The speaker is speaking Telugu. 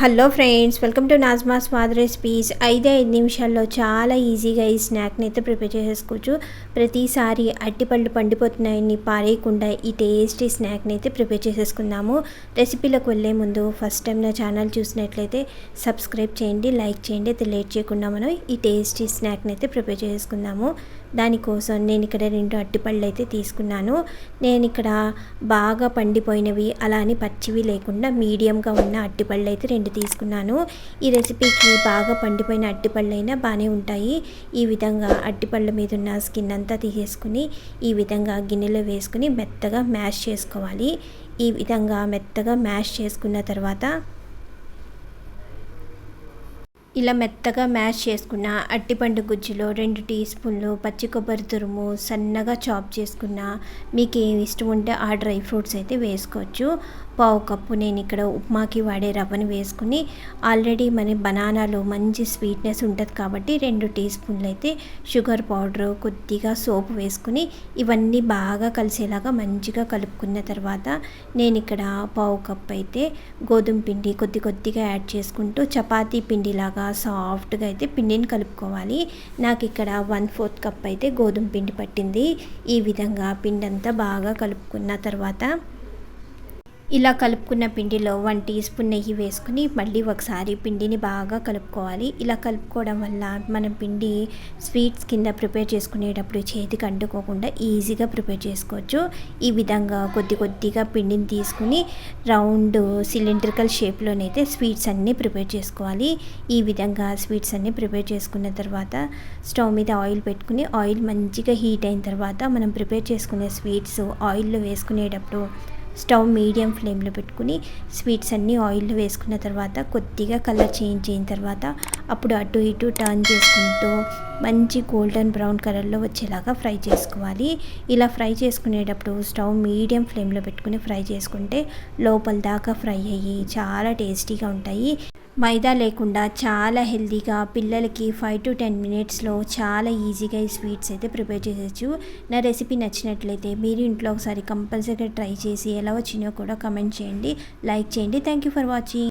Hello friends welcome to Najma Swad recipes ఐదే ఐదు నిమిషాల్లో చాలా ఈజీగా ఈ స్నాక్ని అయితే ప్రిపేర్ చేసేసుకోవచ్చు. ప్రతిసారి అట్టిపళ్ళు పండిపోతున్నాయని పారేయకుండా ఈ టేస్టీ స్నాక్ని అయితే ప్రిపేర్ చేసేసుకుందాము. రెసిపీలకు వెళ్ళే ముందు ఫస్ట్ టైం నా ఛానల్ చూసినట్లయితే సబ్స్క్రైబ్ చేయండి లైక్ చేయండి అయితే లేట్ చేయకుండా మనం ఈ టేస్టీ స్నాక్ని అయితే ప్రిపేర్ చేసుకుందాము దానికోసం నేను ఇక్కడ రెండు అట్టిపళ్ళు అయితే తీసుకున్నాను. నేను ఇక్కడ బాగా పండిపోయినవి అలా అని పచ్చివి లేకుండా మీడియంగా ఉన్న అట్టిపళ్ళు అయితే రెండు తీసుకున్నాను. ఈ రెసిపీకి బాగా పండిపోయిన అరటిపళ్ళైనా బాగానే ఉంటాయి. ఈ విధంగా అట్టిపళ్ళ మీద ఉన్న స్కిన్ అంతా తీసేసుకుని ఈ విధంగా గిన్నెలో వేసుకుని మెత్తగా మ్యాష్ చేసుకోవాలి. ఈ విధంగా మెత్తగా మ్యాష్ చేసుకున్న తర్వాత ఇలా మెత్తగా మ్యాష్ చేసుకున్న అట్టిపండు గుజ్జులో రెండు టీ స్పూన్లు పచ్చి కొబ్బరి తురుము సన్నగా చాప్ చేసుకున్న మీకు ఏమి ఇష్టం ఉంటే ఆ డ్రై ఫ్రూట్స్ అయితే వేసుకోవచ్చు. పావు కప్పు నేను ఇక్కడ ఉప్మాకి వాడే రవ్వని వేసుకుని ఆల్రెడీ మన బనానాలో మంచి స్వీట్నెస్ ఉంటుంది కాబట్టి రెండు టీ స్పూన్లు అయితే షుగర్ పౌడర్ కొద్దిగా సోపు వేసుకుని ఇవన్నీ బాగా కలిసేలాగా మంచిగా కలుపుకున్న తర్వాత నేను ఇక్కడ పావు కప్పు అయితే గోధుమ పిండి కొద్ది కొద్దిగా యాడ్ చేసుకుంటూ చపాతీ పిండిలాగా సాఫ్ట్గా అయితే పిండిని కలుపుకోవాలి. నాకు ఇక్కడ వన్ ఫోర్త్ కప్ అయితే గోధుమ పిండి పట్టింది. ఈ విధంగా పిండి అంతా బాగా కలుపుకున్న తర్వాత ఇలా కలుపుకున్న పిండిలో వన్ టీ స్పూన్ నెయ్యి వేసుకుని మళ్ళీ ఒకసారి పిండిని బాగా కలుపుకోవాలి. ఇలా కలుపుకోవడం వల్ల మనం పిండి స్వీట్స్ కింద ప్రిపేర్ చేసుకునేటప్పుడు చేతికి అంటుకోకుండా ఈజీగా ప్రిపేర్ చేసుకోవచ్చు. ఈ విధంగా కొద్ది కొద్దిగా పిండిని తీసుకుని రౌండ్ సిలిండ్రికల్ షేప్లోనైతే స్వీట్స్ అన్నీ ప్రిపేర్ చేసుకోవాలి. ఈ విధంగా స్వీట్స్ అన్నీ ప్రిపేర్ చేసుకున్న తర్వాత స్టవ్ మీద ఆయిల్ పెట్టుకుని ఆయిల్ మంచిగా హీట్ అయిన తర్వాత మనం ప్రిపేర్ చేసుకునే స్వీట్స్ ఆయిల్లో వేసుకునేటప్పుడు స్టవ్ మీడియం ఫ్లేమ్లో పెట్టుకుని స్వీట్స్ అన్నీ ఆయిల్లో వేసుకున్న తర్వాత కొద్దిగా కలర్ చేంజ్ అయిన తర్వాత అప్పుడు అటు ఇటు టర్న్ చేసుకుంటూ మంచి గోల్డెన్ బ్రౌన్ కలర్లో వచ్చేలాగా ఫ్రై చేసుకోవాలి. ఇలా ఫ్రై చేసుకునేటప్పుడు స్టవ్ మీడియం ఫ్లేమ్లో పెట్టుకుని ఫ్రై చేసుకుంటే లోపల దాకా ఫ్రై అయ్యి చాలా టేస్టీగా ఉంటాయి. మైదా లేకుండా చాలా హెల్తీగా పిల్లలకి ఫైవ్ టు టెన్ మినిట్స్లో చాలా ఈజీగా ఈ స్వీట్స్ అయితే ప్రిపేర్ చేసేచ్చు నా రెసిపీ నచ్చినట్లయితే మీరు ఇంట్లో ఒకసారి కంపల్సరీగా ట్రై చేసి ఎలా వచ్చినాయో కూడా కమెంట్ చేయండి. లైక్ చేయండి. Thank you for watching.